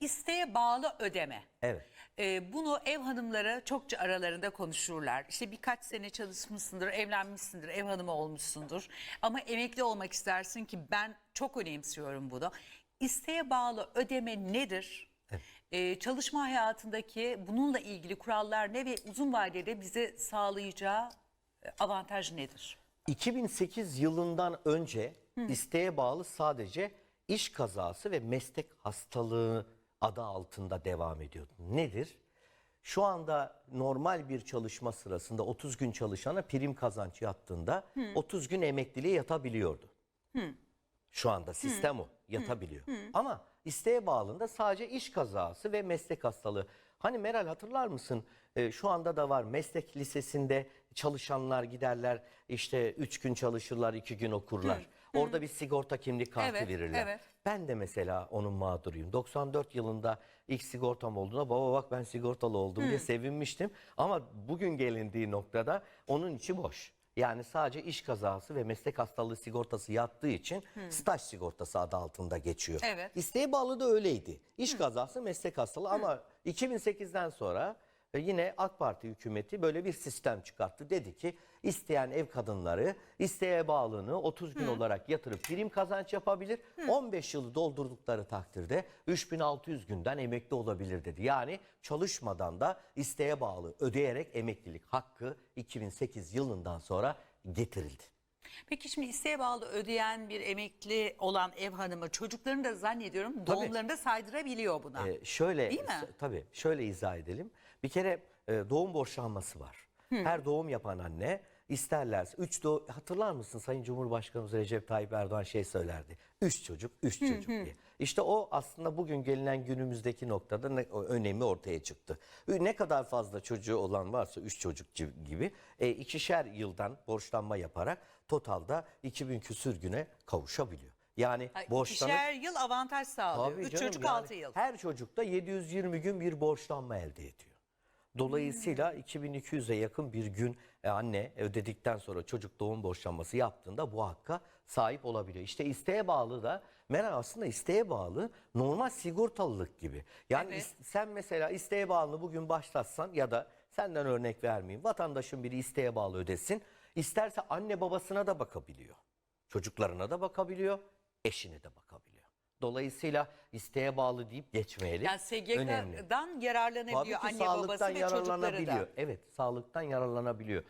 İsteğe bağlı ödeme. Evet. Ee, bunu ev hanımları çokça aralarında konuşurlar. İşte birkaç sene çalışmışsındır, evlenmişsindir, ev hanımı olmuşsundur. Ama emekli olmak istersin ki ben çok önemsiyorum bunu. İsteğe bağlı ödeme nedir? Ee, çalışma hayatındaki bununla ilgili kurallar ne ve uzun vadede bize sağlayacağı e, avantaj nedir? 2008 yılından önce isteğe bağlı sadece iş kazası ve meslek hastalığı adı altında devam ediyordu. Nedir? Şu anda normal bir çalışma sırasında 30 gün çalışana prim kazanç yattığında 30 gün emekliliğe yatabiliyordu. Şu anda sistem o yatabiliyor. Ama isteğe bağlında sadece iş kazası ve meslek hastalığı. Hani Meral hatırlar mısın? Ee, şu anda da var meslek lisesinde çalışanlar giderler işte 3 gün çalışırlar 2 gün okurlar. Orada bir sigorta kimlik kartı Evet, verirler. evet. Ben de mesela onun mağduruyum. 94 yılında ilk sigortam olduğunda baba bak ben sigortalı oldum diye sevinmiştim. Ama bugün gelindiği noktada onun içi boş. Yani sadece iş kazası ve meslek hastalığı sigortası yattığı için staj sigortası adı altında geçiyor. Evet. İsteğe bağlı da öyleydi. İş kazası meslek hastalığı ama 2008'den sonra yine AK Parti hükümeti böyle bir sistem çıkarttı. Dedi ki isteyen ev kadınları isteğe bağlılığını 30 gün olarak yatırıp prim kazanç yapabilir. 15 yılı doldurdukları takdirde 3600 günden emekli olabilir dedi. Yani çalışmadan da isteğe bağlı ödeyerek emeklilik hakkı 2008 yılından sonra getirildi. Peki şimdi isteğe bağlı ödeyen bir emekli olan ev hanımı çocuklarını da zannediyorum doğumlarında saydırabiliyor buna. Ee, şöyle Değil mi? tabii şöyle izah edelim. Bir kere e, doğum borçlanması var. Her doğum yapan anne isterlerse 3 doğum hatırlar mısın Sayın Cumhurbaşkanımız Recep Tayyip Erdoğan şey söylerdi. 3 çocuk, 3 çocuk diye. İşte o aslında bugün gelinen günümüzdeki noktada ne, önemi ortaya çıktı. Ne kadar fazla çocuğu olan varsa 3 çocuk gibi e, ikişer yıldan borçlanma yaparak totalda 2000 küsür güne kavuşabiliyor. Yani Ay, borçlanıp İkişer yıl avantaj sağlıyor. Tabii Üç canım, çocuk yani altı yıl. Her çocukta 720 gün bir borçlanma elde ediyor. Dolayısıyla 2200'e yakın bir gün e, anne ödedikten sonra çocuk doğum borçlanması yaptığında bu hakka sahip olabiliyor. İşte isteğe bağlı da Meral aslında isteğe bağlı normal sigortalılık gibi. Yani Evet. is- sen mesela isteğe bağlı bugün başlatsan ya da senden örnek vermeyeyim. Vatandaşın biri isteğe bağlı ödesin. İsterse anne babasına da bakabiliyor. Çocuklarına da bakabiliyor, eşine de bakabiliyor. Dolayısıyla isteğe bağlı deyip geçmeyelim. Yani Önemli. SGK'dan Tabii yararlanabiliyor ki anne babası sağlıktan ve çocukları yararlanabiliyor. da. Evet, sağlıktan yararlanabiliyor.